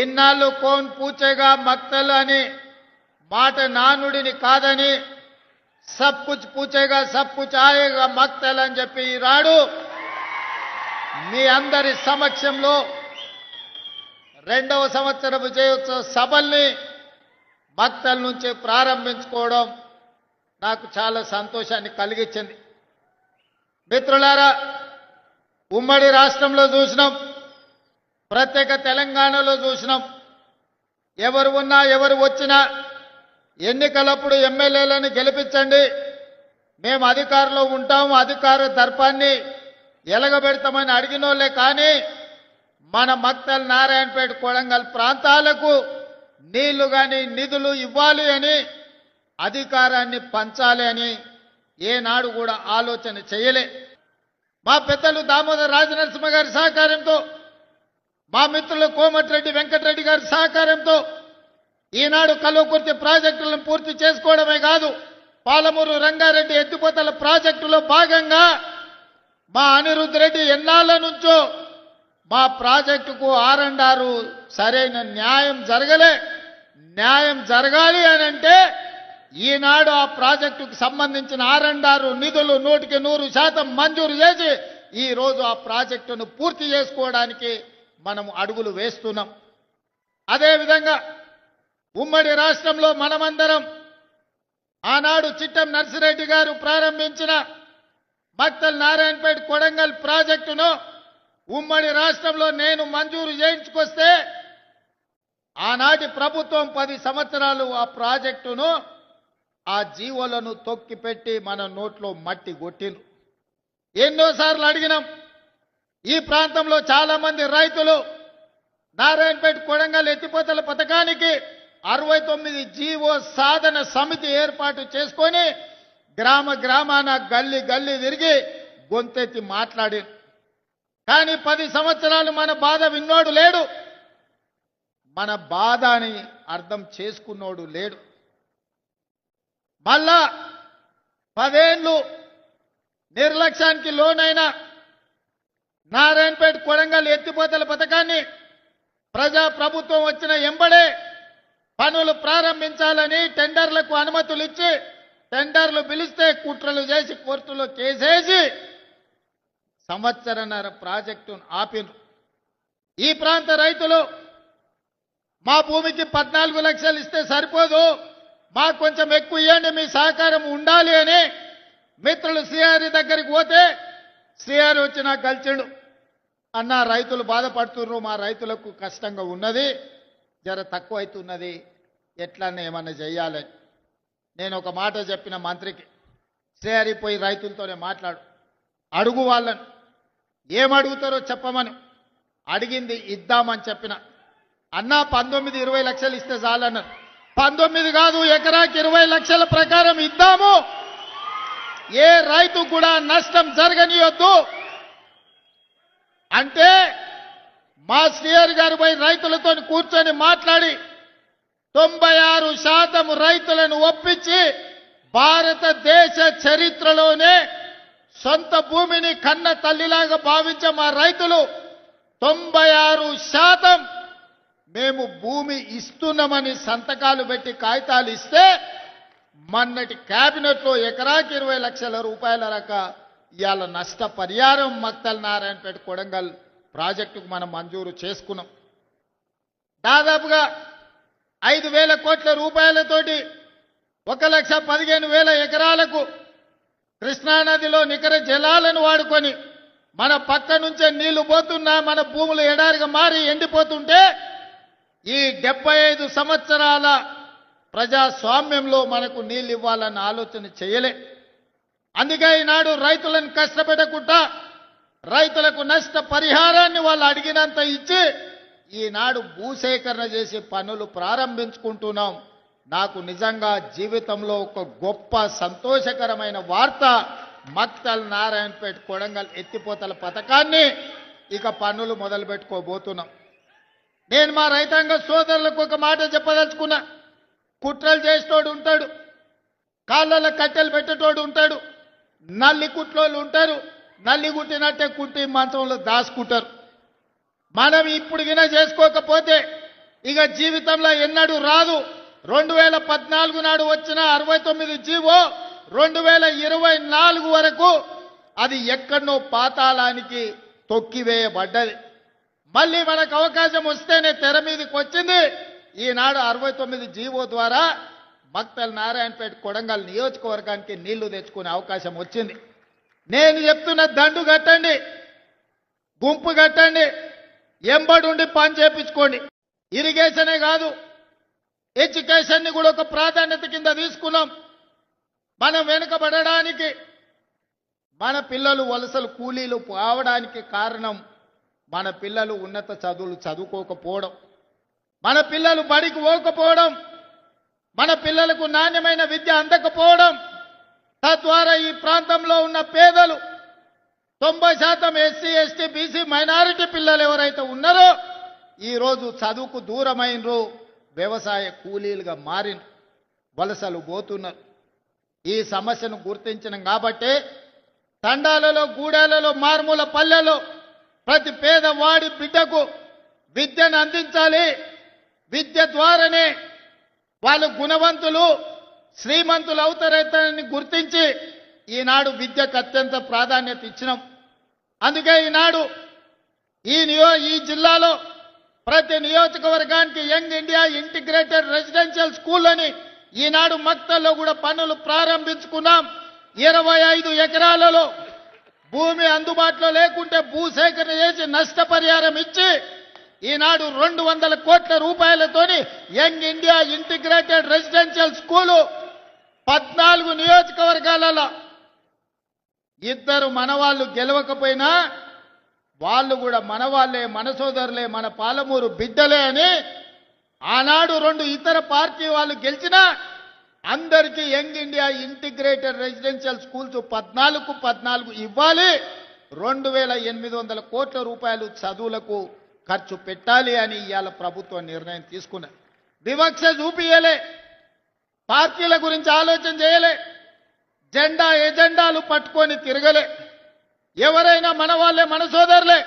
ఇన్నాళ్ళు కోన్ పూచగా మక్తల్ అని మాట నానుడిని కాదని సబ్ కుచ్ పూచేగా సబ్ కుచ్ ఆయేగా మక్తల్ అని చెప్పి రాడు. మీ అందరి సమక్షంలో రెండవ సంవత్సర విజయోత్సవ సభల్ని మక్తల్ నుంచి ప్రారంభించుకోవడం నాకు చాలా సంతోషాన్ని కలిగించింది. మిత్రులారా ఉమ్మడి రాష్ట్రంలో చూసినాం. ప్రత్యేక తెలంగాణలో చూసినాం. ఎవరు ఉన్నా ఎవరు వచ్చినా ఎన్నికలప్పుడు ఎమ్మెల్యేలను గెలిపించండి. మేము అధికారంలో ఉంటాము అధికార దర్పాన్ని ఎలగబెడతామని అడిగినోళ్ళే కానీ మన మక్తల్ నారాయణపేట కొడంగల్ ప్రాంతాలకు నీళ్ళు కానీ నిధులు ఇవ్వాలి అని అధికారాన్ని పంచాలి అని ఏనాడు కూడా ఆలోచన చేయలే. మా పెద్దలు దామోదర్ రాజనరసింహ గారి సహకారంతో మా మిత్రులు కోమటిరెడ్డి వెంకటరెడ్డి గారి సహకారంతో ఈనాడు కల్వకుర్తి ప్రాజెక్టులను పూర్తి చేసుకోవడమే కాదు పాలమూరు రంగారెడ్డి ఎత్తిపోతల ప్రాజెక్టులో భాగంగా మా అనిరుద్ధ్ రెడ్డి ఎన్నాళ్ళ నుంచో మా ప్రాజెక్టుకు ఆర్ సరైన న్యాయం జరగలే. న్యాయం జరగాలి అని అంటే ఈనాడు ఆ ప్రాజెక్టుకు సంబంధించిన ఆర్ నిధులు నూటికి నూరు శాతం మంజూరు చేసి ఈ రోజు ఆ ప్రాజెక్టును పూర్తి చేసుకోవడానికి మనం అడుగులు వేస్తున్నాం. అదేవిధంగా ఉమ్మడి రాష్ట్రంలో మనమందరం ఆనాడు చిట్టం నర్సిరెడ్డి గారు ప్రారంభించిన మక్తల్ నారాయణపేట కొడంగల్ ప్రాజెక్టును ఉమ్మడి రాష్ట్రంలో నేను మంజూరు చేయించుకొస్తే ఆనాటి ప్రభుత్వం పది సంవత్సరాలు ఆ ప్రాజెక్టును ఆ జీవోలను తొక్కిపెట్టి మన నోట్లో మట్టి కొట్టిండ్రు. ఎన్నోసార్లు అడిగినాం ఈ ప్రాంతంలో చాలా మంది రైతులు నారాయణపేట కొడంగల్ ఎత్తిపోతల పథకానికి అరవై తొమ్మిది జీవో సాధన సమితి ఏర్పాటు చేసుకొని గ్రామ గ్రామాన గల్లి గల్లి తిరిగి గొంతెత్తి మాట్లాడి. కానీ పది సంవత్సరాలు మన బాధ విన్నోడు లేడు. మన బాధ అని అర్థం చేసుకున్నోడు లేడు. మళ్ళా పదేళ్ళు నిర్లక్ష్యానికి లోనైన నారాయణపేట కొడంగల్ ఎత్తిపోతల పథకాన్ని ప్రజా ప్రభుత్వం వచ్చిన ఎంబడే పనులు ప్రారంభించాలని టెండర్లకు అనుమతులు ఇచ్చి టెండర్లు పిలిస్తే కుట్రలు చేసి కోర్టులో కేసేసి సంవత్సరన్నర ప్రాజెక్టును ఆపిను ఈ ప్రాంత రైతులు మా భూమికి పద్నాలుగు లక్షలు ఇస్తే సరిపోదు మాకు కొంచెం ఎక్కువ ఇవ్వండి మీ సహకారం ఉండాలి అని మిత్రులు శ్రీహారి దగ్గరికి పోతే సిఆర్ వచ్చి నాకు కలిచాడు అన్న రైతులు బాధపడుతున్నారు మా రైతులకు కష్టంగా ఉన్నది. జర తక్కువ అవుతున్నది. ఎట్లన్నా ఏమన్నా చేయాలని నేను ఒక మాట చెప్పిన మంత్రికి శ్రీహరి రైతులతోనే మాట్లాడు. అడుగు వాళ్ళను. ఏమడుగుతారో చెప్పమని. అడిగింది ఇద్దామని చెప్పిన. అన్నా పంతొమ్మిది ఇరవై లక్షలు ఇస్తే చాలన్నారు పంతొమ్మిది కాదు ఎకరాకి ఇరవై లక్షల ప్రకారం ఇద్దాము. ఏ రైతు కూడా నష్టం జరగనియొద్దు. అంటే మా శ్రీహరి గారు పోయి రైతులతో కూర్చొని మాట్లాడి తొంభై ఆరు శాతం రైతులను ఒప్పించి భారతదేశ చరిత్రలోనే సొంత భూమిని కన్న తల్లిలాగా భావించే మా రైతులు తొంభై ఆరు శాతం మేము భూమి ఇస్తున్నామని సంతకాలు పెట్టి కాగితాలు ఇస్తే మొన్నటి కేబినెట్లో ఎకరాకి ఇరవై లక్షల రూపాయల రక ఇవాళ నష్ట పరిహారం మక్తల్ నారాయణపేట కొడంగల్ ప్రాజెక్టుకు మనం మంజూరు చేసుకున్నాం. దాదాపుగా ఐదు వేల కోట్ల రూపాయలతోటి ఒక లక్ష పదిహేను వేల ఎకరాలకు కృష్ణానదిలో నికర జలాలను వాడుకొని మన పక్క నుంచే నీళ్ళు పోతున్నా మన భూములు ఎడారిగా మారి ఎండిపోతుంటే ఈ డెబ్బై ఐదు సంవత్సరాల ప్రజాస్వామ్యంలో మనకు నీళ్ళు ఇవ్వాలన్న ఆలోచన చేయలే. అందుకే ఈనాడు రైతులను కష్టపెట్టకుండా రైతులకు నష్ట పరిహారాన్ని వాళ్ళు అడిగినంత ఇచ్చి ఈనాడు భూసేకరణ చేసే పనులు ప్రారంభించుకుంటున్నాం. నాకు నిజంగా జీవితంలో ఒక గొప్ప సంతోషకరమైన వార్త మక్తల్ నారాయణపేట కొడంగల్ ఎత్తిపోతల పథకాన్ని ఇక పనులు మొదలు పెట్టుకోబోతున్నాం నేను మా రైతాంగ సోదరులకు ఒక మాట చెప్పదలుచుకున్నా. కుట్రలు చేసేటోడు ఉంటాడు. కాళ్ళలో కట్టెలు పెట్టేటోడు ఉంటాడు. నల్లి కుట్లోళ్ళు ఉంటారు. నల్లి కుట్టినట్టే కుట్టి మంచంలో దాచుకుంటారు. మనం ఇప్పుడు గిన చేసుకోకపోతే ఇక జీవితంలో ఎన్నడూ రాదు. రెండు వేల పద్నాలుగు నాడు వచ్చిన అరవై తొమ్మిది జీవో రెండు వేల ఇరవై నాలుగు వరకు అది ఎక్కడనో పాతాళానికి తొక్కివేయబడ్డది. మళ్ళీ మనకు అవకాశం వస్తేనే తెర మీదకి వచ్చింది. ఈనాడు అరవై తొమ్మిది జీవో ద్వారా భక్తల నారాయణపేట కొడంగల్ నియోజకవర్గానికి నీళ్ళు తెచ్చుకునే అవకాశం వచ్చింది. నేను చెప్తున్న దండు కట్టండి గుంపు కట్టండి ఎంబడుండి పని చేపించుకోండి. ఇరిగేషనే కాదు ఎడ్యుకేషన్ని కూడా ఒక ప్రాధాన్యత కింద తీసుకున్నాం. మనం వెనుకబడడానికి మన పిల్లలు వలసలు కూలీలు పోవడానికి కారణం మన పిల్లలు ఉన్నత చదువులు చదువుకోకపోవడం. మన పిల్లలు బడికి పోకపోవడం. మన పిల్లలకు నాణ్యమైన విద్య అందకపోవడం తద్వారా ఈ ప్రాంతంలో ఉన్న పేదలు తొంభై శాతం ఎస్సీ ఎస్టీ బీసీ మైనారిటీ పిల్లలు ఎవరైతే ఉన్నారో ఈరోజు చదువుకు దూరమైనరు వ్యవసాయ కూలీలుగా మారిన వలసలు పోతున్నారు. ఈ సమస్యను గుర్తించినాం కాబట్టి తండాలలో గూడాలలో మారుమూల పల్లెలో ప్రతి పేదవాడి బిడ్డకు విద్యను అందించాలి. విద్య ద్వారానే వాళ్ళు గుణవంతులు శ్రీమంతులు అవుతారైతారని గుర్తించి ఈనాడు విద్యకు అత్యంత ప్రాధాన్యత ఇచ్చినాం. అందుకే ఈనాడు ఈ నియో ఈ జిల్లాలో ప్రతి నియోజకవర్గానికి young India integrated residential school అని ఈనాడు మక్తల్లో కూడా పనులు ప్రారంభించుకున్నాం. ఇరవై ఐదు ఎకరాలలో భూమి అందుబాటులో లేకుంటే భూసేకరణ చేసి నష్టపరిహారం ఇచ్చి ఈనాడు రెండు వందల కోట్ల రూపాయలతోని young India integrated residential school పద్నాలుగు నియోజకవర్గాలలో ఇద్దరు మనవాళ్ళు గెలవకపోయినా వాళ్ళు కూడా మనవాళ్ళే మన సోదరులే మన పాలమూరు బిడ్డలే అని ఆనాడు రెండు ఇతర పార్టీ వాళ్ళు గెలిచినా అందరికీ young India integrated residential schools పద్నాలుగు పద్నాలుగు ఇవ్వాలి. రెండు వేల ఎనిమిది వందల కోట్ల రూపాయలు చదువులకు ఖర్చు పెట్టాలి అని ఇవాళ ప్రభుత్వం నిర్ణయం తీసుకున్నది వివక్ష చూపియలే పార్టీల గురించి ఆలోచన చేయలే. జెండా ఎజెండాలు పట్టుకొని తిరగలే. ఎవరైనా మన వాళ్ళే మన సోదరులే.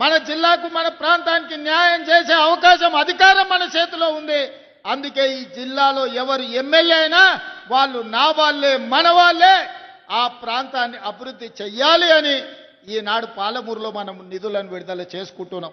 మన జిల్లాకు మన ప్రాంతానికి న్యాయం చేసే అవకాశం అధికారం మన చేతిలో ఉంది. అందుకే ఈ జిల్లాలో ఎవరు ఎమ్మెల్యే అయినా వాళ్ళు నా వాళ్ళే మన వాళ్ళే. ఆ ప్రాంతాన్ని అభివృద్ధి చెయ్యాలి అని ఈనాడు పాలమూరులో మనం నిధులను విడుదల చేసుకుంటున్నాం.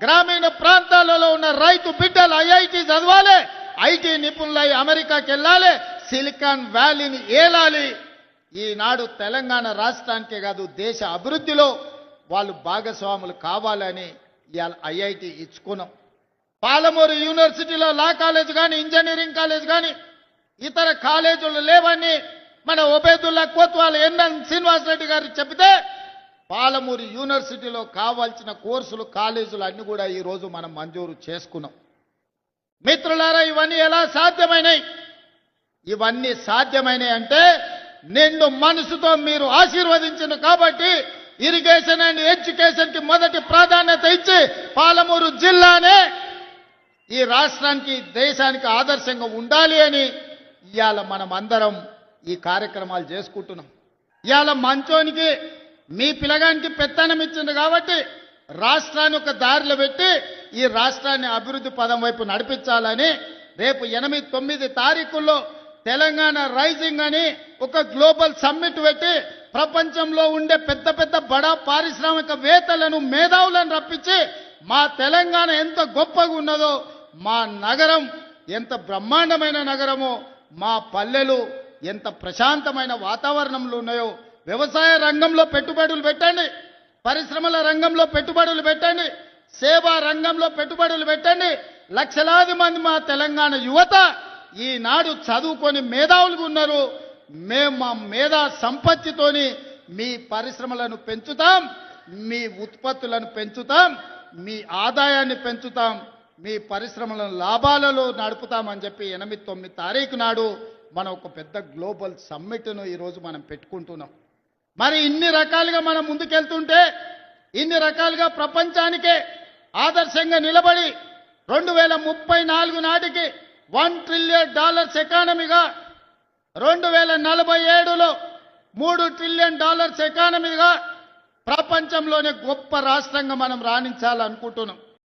గ్రామీణ ప్రాంతాలలో ఉన్న రైతు బిడ్డలు ఐఐటి చదవాలి ఐటీ నిపుణులై అమెరికాకి వెళ్ళాలి సిలికాన్ వ్యాలీని ఏలాలి. ఈనాడు తెలంగాణ రాష్ట్రానికే కాదు దేశ అభివృద్ధిలో వాళ్ళు భాగస్వాములు కావాలని ఇవాళ ఐఐటి ఇచ్చుకున్నాం. పాలమూరు యూనివర్సిటీలో లా కాలేజ్ కానీ ఇంజనీరింగ్ కాలేజ్ కానీ ఇతర కాలేజీలు లేవని మన ఉబేదుల్లా కోత్వాల్ ఎన్ఎన్ శ్రీనివాసరెడ్డి గారు చెబితే పాలమూరు యూనివర్సిటీలో కావాల్సిన కోర్సులు కాలేజీలు అన్ని కూడా ఈరోజు మనం మంజూరు చేసుకున్నాం. మిత్రులారా ఇవన్నీ ఎలా సాధ్యమైనాయి? ఇవన్నీ సాధ్యమైనాయి అంటే నిండు మనసుతో మీరు ఆశీర్వదించిన కాబట్టి ఇరిగేషన్ అండ్ ఎడ్యుకేషన్కి మొదటి ప్రాధాన్యత ఇచ్చి పాలమూరు జిల్లానే ఈ రాష్ట్రానికి దేశానికి ఆదర్శంగా ఉండాలి అని ఇవాళ మనం అందరం ఈ కార్యక్రమాలు చేసుకుంటున్నాం. ఇవాళ మంచోనికి మీ పిల్లగానికి పెత్తనం ఇచ్చింది కాబట్టి రాష్ట్రాన్ని ఒక దారిలో పెట్టి ఈ రాష్ట్రాన్ని అభివృద్ధి పదం వైపు నడిపించాలని రేపు ఎనిమిది తొమ్మిది తారీఖుల్లో తెలంగాణ రైజింగ్ అని ఒక గ్లోబల్ సమ్మిట్ పెట్టి ప్రపంచంలో ఉండే పెద్ద పెద్ద బడా పారిశ్రామికవేత్తలను మేధావులను రప్పించి మా తెలంగాణ ఎంత గొప్పగా ఉన్నదో మా నగరం ఎంత బ్రహ్మాండమైన నగరమో మా పల్లెలు ఎంత ప్రశాంతమైన వాతావరణంలో ఉన్నాయో వ్యవసాయ రంగంలో పెట్టుబడులు పెట్టండి. పరిశ్రమల రంగంలో పెట్టుబడులు పెట్టండి. సేవా రంగంలో పెట్టుబడులు పెట్టండి. లక్షలాది మంది మా తెలంగాణ యువత ఈనాడు చదువుకొని మేధావులుగా ఉన్నారు. మేము మా మేధా సంపత్తితోని మీ పరిశ్రమలను పెంచుతాం. మీ ఉత్పత్తులను పెంచుతాం. మీ ఆదాయాన్ని పెంచుతాం. మీ పరిశ్రమలను లాభాలలో నడుపుతామని చెప్పి ఎనిమిది తొమ్మిది తారీఖు నాడు మనం ఒక పెద్ద గ్లోబల్ సమ్మిట్ను ఈరోజు మనం పెట్టుకుంటున్నాం. మరి ఇన్ని రకాలుగా మనం ముందుకెళ్తుంటే ఇన్ని రకాలుగా ప్రపంచానికే ఆదర్శంగా నిలబడి రెండు వేల ముప్పై నాలుగు నాటికి వన్ ట్రిలియన్ డాలర్స్ ఎకానమీగా రెండు వేల నలభై ఏడులో మూడు ట్రిలియన్ డాలర్స్ ఎకానమీగా ప్రపంచంలోనే గొప్ప రాష్ట్రంగా మనం రాణించాలనుకుంటున్నాం.